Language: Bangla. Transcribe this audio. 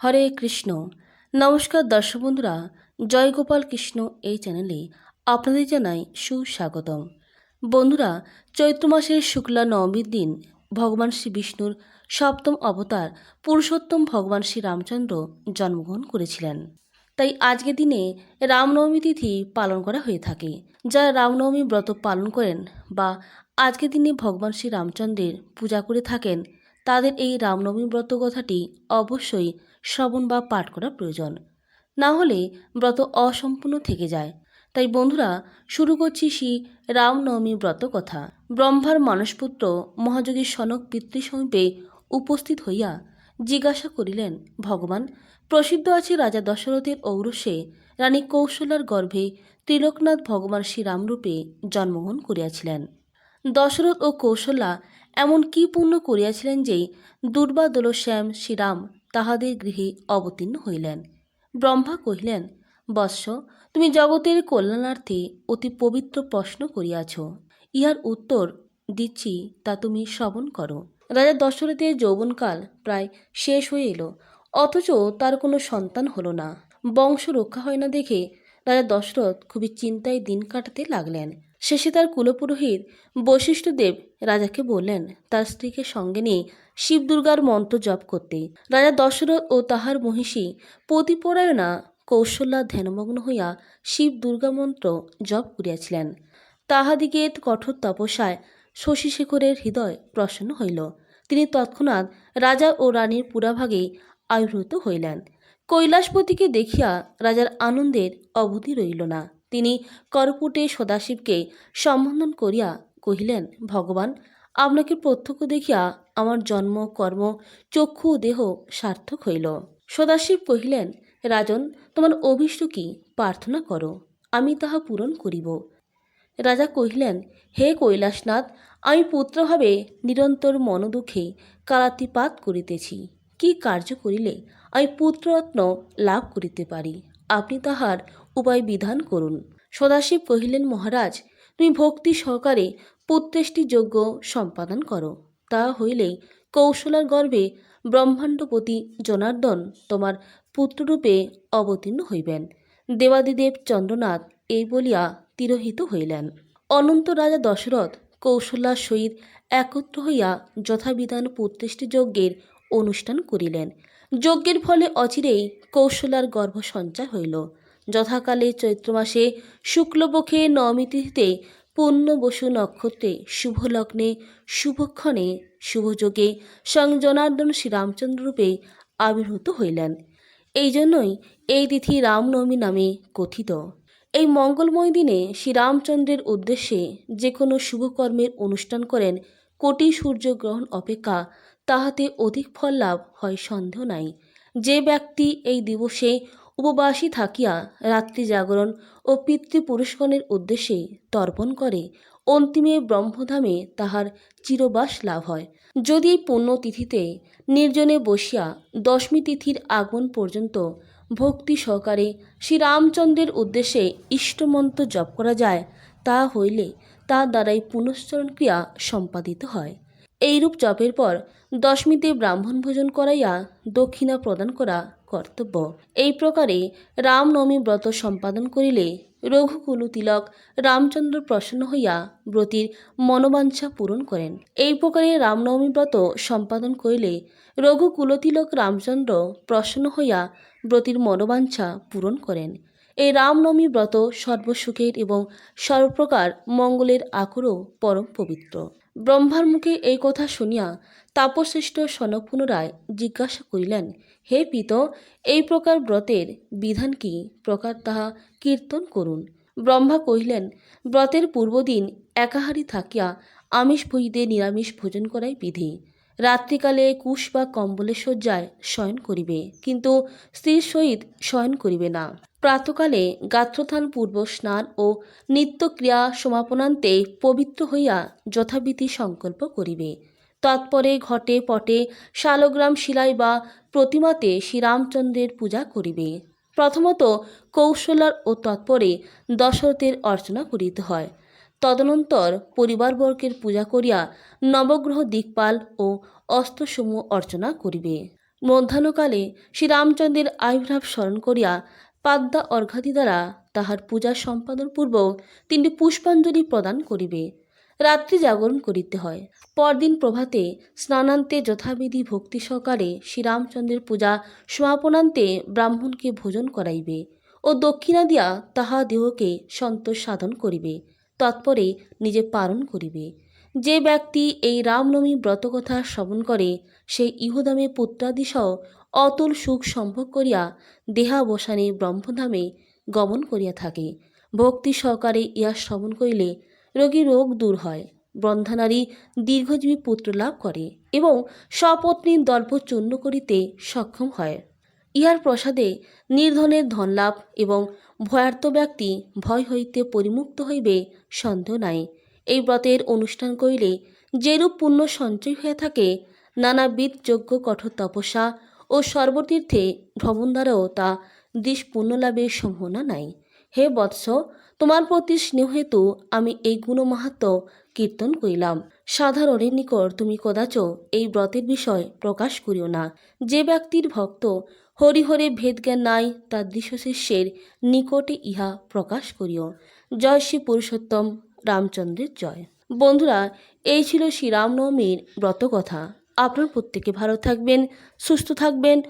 হরে কৃষ্ণ। নমস্কার দর্শক বন্ধুরা, জয় গোপাল কৃষ্ণ এই চ্যানেলে আপনাদের জানাই সুস্বাগতম। বন্ধুরা, চৈত্র মাসের শুক্লা নবমীর দিন ভগবান শ্রী বিষ্ণুর সপ্তম অবতার পুরুষোত্তম ভগবান শ্রী রামচন্দ্র জন্মগ্রহণ করেছিলেন। তাই আজকের দিনে রামনবমী তিথি পালন করা হয়ে থাকে। যারা রামনবমী ব্রত পালন করেন বা আজকের দিনে ভগবান শ্রী রামচন্দ্রের পূজা করে থাকেন তাদের এই রামনবমী ব্রত কথাটি অবশ্যই শ্রবণ বা পাঠ করা প্রয়োজন। না হলে ব্রত অসম্পূর্ণ থেকে যায়। তাই বন্ধুরা, শুরু করছি শ্রী রামনবমী ব্রত কথা। ব্রহ্মার মানসপুত্র মহাযোগী সনক পিতৃ সমীপে উপস্থিত হইয়া জিজ্ঞাসা করিলেন, ভগবান, প্রসিদ্ধ আছে রাজা দশরথের ঔরসে রানী কৌশলার গর্ভে ত্রিলোকনাথ ভগবান শ্রীরামরূপে জন্মগ্রহণ করিয়াছিলেন। দশরথ ও কৌশল্যা এমন কি পুণ্য করিয়াছিলেন যে দুর্বা দোলশ্যাম শ্রীরাম তাহাদের গৃহে অবতীর্ণ হইলেন। ব্রহ্মা কহিলেন, বৎস, তুমি জগতের কল্যাণার্থে অতি পবিত্র প্রশ্ন করিয়াছ। ইহার উত্তর দিচ্ছি তা তুমি শ্রবণ করো। রাজা দশরথের যৌবনকাল প্রায় শেষ হয়ে এলো, অথচ তার কোনো সন্তান হলো না। বংশ রক্ষা হয় না দেখে রাজা দশরথ খুবই চিন্তায় দিন কাটাতে লাগলেন। শেষে তার কুলপুরোহিত বশিষ্ঠদেব রাজাকে বললেন, তার স্ত্রীকে সঙ্গে নিয়ে শিব দুর্গার মন্ত্র জপ করতে। রাজা দশরথ ও তাহার মহিষী পতিপরায়ণা কৌশল্যা ধ্যানমগ্ন হইয়া শিব দুর্গা মন্ত্র জপ করিয়াছিলেন। তাহাদিকে কঠোর তপস্যায় শশীশেখরের হৃদয় প্রসন্ন হইল। তিনি তৎক্ষণাৎ রাজা ও রানীর পুরাভাগে আবির্ভূত হইলেন। কৈলাসপতিকে দেখিয়া রাজার আনন্দের অবধি রইল না। তিনি করপুটে সদাশিবকে সম্বোধন করিয়া কহিলেন, ভগবান, আপনাকে প্রত্যক্ষ দেখিয়া আমার জন্ম, কর্ম, চক্ষু দেহ সার্থক হইল। সদাশিব কহিলেন, রাজন, তোমার অভিষ্ট কি? প্রার্থনা করো, আমি তাহা পূরণ করিব। রাজা কহিলেন, হে কৈলাসনাথ, আমি পুত্রভাবে নিরন্তর মনোদুঃখে কালাতিপাত করিতেছি। কি কার্য করিলে আমি পুত্ররত্ন লাভ করিতে পারি? আপনি তাহার উপায় বিধান করুন। সদাশিব কহিলেন, মহারাজ, তুমি ভক্তি সহকারে পুত্রেষ্টি যজ্ঞ সম্পাদন করো। তা হইলেই কৌশলার গর্ভে ব্রহ্মাণ্ডপতি জনার্দন তোমার পুত্ররূপে অবতীর্ণ হইবেন। দেবাদিদেব চন্দ্রনাথ এই বলিয়া তিরোহিত হইলেন। অনন্ত রাজা দশরথ কৌশলার সহিত একত্র হইয়া যথাবিধান পুত্রেষ্টি যজ্ঞের অনুষ্ঠান করিলেন। যজ্ঞের ফলে অচিরেই কৌশলার গর্ভ সঞ্চার হইল। যথাকালে চৈত্র মাসে শুক্লপক্ষে নবমী তিথিতে পূর্ণ বসু নক্ষত্রে শুভ লগ্নে শুভক্ষণে শুভযোগে স্বয়ং জনার্দন শ্রীরামচন্দ্ররূপে আবির্ভূত হইলেন। এই জন্যই এই তিথি রামনবমী নামে কথিত। এই মঙ্গলময় দিনে শ্রীরামচন্দ্রের উদ্দেশ্যে যে কোনো শুভকর্মের অনুষ্ঠান করেন কোটি সূর্যগ্রহণ অপেক্ষা, তাহাতে অধিক ফল লাভ হয় সন্দেহ নাই। যে ব্যক্তি এই দিবসে উপবাসী থাকিয়া রাত্রি জাগরণ ও পিতৃপুরুষগণের উদ্দেশ্যে তর্পণ করে, অন্তিমে ব্রহ্মধামে তাহার চিরবাস লাভ হয়। যদি পুণ্যতিথিতে নির্জনে বসিয়া দশমী তিথির আগমন পর্যন্ত ভক্তি সহকারে শ্রীরামচন্দ্রের উদ্দেশ্যে ইষ্টমন্ত্র জপ করা যায়, তা হইলে তা দ্বারাই পুনশ্চরণ ক্রিয়া সম্পাদিত হয়। এইরূপ জপের পর দশমীতে ব্রাহ্মণ ভোজন করাইয়া দক্ষিণা প্রদান করা কর্তব্য। এই প্রকারে রামনবমী ব্রত সম্পাদন করিলে রঘুকুল তিলক রামচন্দ্র প্রসন্ন হইয়া ব্রতির মনোবাঞ্ছা পূরণ করেন। এই প্রকারে রামনবমী ব্রত সম্পাদন করিলে রঘুকুলতিলক রামচন্দ্র প্রসন্ন হইয়া ব্রতির মনোবাঞ্ছা পূরণ করেন। এই রামনবমী ব্রত সর্বসুখের এবং সর্বপ্রকার মঙ্গলের আকরও পরম পবিত্র। ব্রহ্মার মুখে এই কথা শুনিয়া তাপশ্রেষ্ঠ সনক পুনরায় জিজ্ঞাসা করিলেন, হে পিত, এই প্রকার ব্রতের বিধান কি? প্রকার তাহা কীর্তন করুন। ব্রহ্মা কহিলেন, ব্রতের পূর্বদিন একাহারি থাকিয়া আমিষ ভুইতে নিরামিষ ভোজন করাই বিধি। রাত্রিকালে কুশ বা কম্বলের শয্যায় শয়ন করিবে, কিন্তু স্ত্রীর সহিত শয়ন করিবে না। প্রাতকালে গাত্রথান পূর্ব স্নান ও নিত্যক্রিয়া সমাপনান্তে পবিত্র হইয়া যথাবিধি সংকল্প করিবে। তৎপরে ঘটে পটে শালগ্রাম শিলায় বা প্রতিমাতে শ্রীরামচন্দ্রের পূজা করিবে। প্রথমত কৌশলার ও তৎপরে দশরথের অর্চনা করিতে হয়। তদনন্তর পরিবারবর্গের পূজা করিয়া নবগ্রহ দিকপাল ও অস্ত্রসমূহ অর্চনা করিবে। মধ্যাহ্নকালে শ্রীরামচন্দ্রের আবির্ভাব স্মরণ করিয়া পাদ্যা অর্ঘাদি দ্বারা তাহার পূজা সম্পাদন পূর্বক তিনটি পুষ্পাঞ্জলি প্রদান করিবে। রাত্রি জাগরণ করিতে হয়। পরদিন প্রভাতে স্নানান্তে যথাবিধি ভক্তি সহকারে শ্রীরামচন্দ্রের পূজা সমাপনান্তে ব্রাহ্মণকে ভোজন করাইবে ও দক্ষিণা দিয়া তাহা দেহকে সন্তোষ সাধন করিবে। তৎপরে নিজে পালন করিবে। যে ব্যক্তি এই রামনবমী ব্রতকথা শ্রবণ করে সে ইহুদামে পুত্রাদিসহ অতুল সুখ সম্ভব করিয়া দেহাবসানে ব্রহ্মধামে গমন করিয়া থাকে। ভক্তি সহকারে ইহা শ্রবণ করিলে রোগী রোগ দূর হয় ব্রন্ধানারী দীর্ঘজীবী পুত্র লাভ করে এবং স্বপত্নীর দর্ভ চূর্ণ করিতে সক্ষম হয়। ইহার প্রসাদে নির্ধনের ধনলাভ এবং ভয়ার্ত ব্যক্তি ভয় হইতে পরিমুক্ত হইবে সন্দেহ নাই। এই ব্রতের অনুষ্ঠান করিলে যেরূপ পুণ্য সঞ্চয় হয়ে থাকে, নানাবিধ যজ্ঞ, কঠোর তপস্যা ও সর্বতীর্থে ভ্রমণ দ্বারাও তা দিশ পুণ্যলাভের সম্ভাবনা নাই। হে বৎস, তোমার প্রতি স্নেহ হেতু আমি এই গুণমাহাত্ম কীর্তন করিলাম। সাধারণের নিকট তুমি কদাচ এই ব্রতের বিষয় প্রকাশ করিও না। যে ব্যক্তির ভক্ত হরিহরে ভেদজ্ঞান নাই, তার দৃশ্যশিষ্যের নিকটে ইহা প্রকাশ করিও। জয় শ্রী পুরুষোত্তম। রামচন্দ্রের জয়। বন্ধুরা এই ছিল শ্রীরামনবমীর ব্রতকথা। আপনার প্রত্যেকে ভালো থাকবেন সুস্থ থাকবেন।